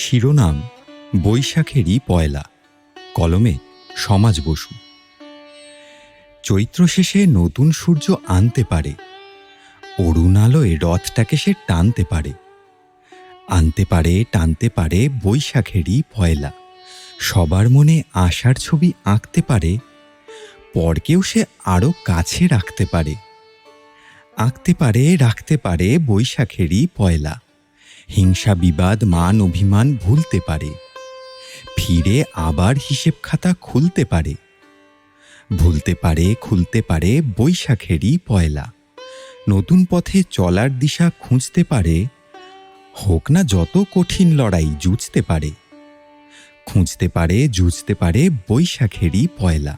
শিরোনাম বৈশাখেরই পয়লা, কলমে সমাজ বসু। চৈত্র শেষে নতুন সূর্য আনতে পারে অরুণ আলোয় রথটাকে সে টানতে পারে। আনতে পারে, টানতে পারে বৈশাখেরই পয়লা, সবার মনে আশার ছবি আঁকতে পারে, পরকেও সে আরও কাছে রাখতে পারে। আঁকতে পারে, রাখতে পারে বৈশাখেরই পয়লা। হিংসা, বিবাদ, মান, অভিমান ভুলতে পারে। ফিরে আবার হিসেব খাতা খুলতে পারে। ভুলতে পারে, খুলতে পারে বৈশাখেরই পয়লা। নতুন পথে চলার দিশা খুঁজতে পারে। হোক না যত কঠিন লড়াই জুঝতে পারে। খুঁজতে পারে জুঝতে পারে বৈশাখেরই পয়লা।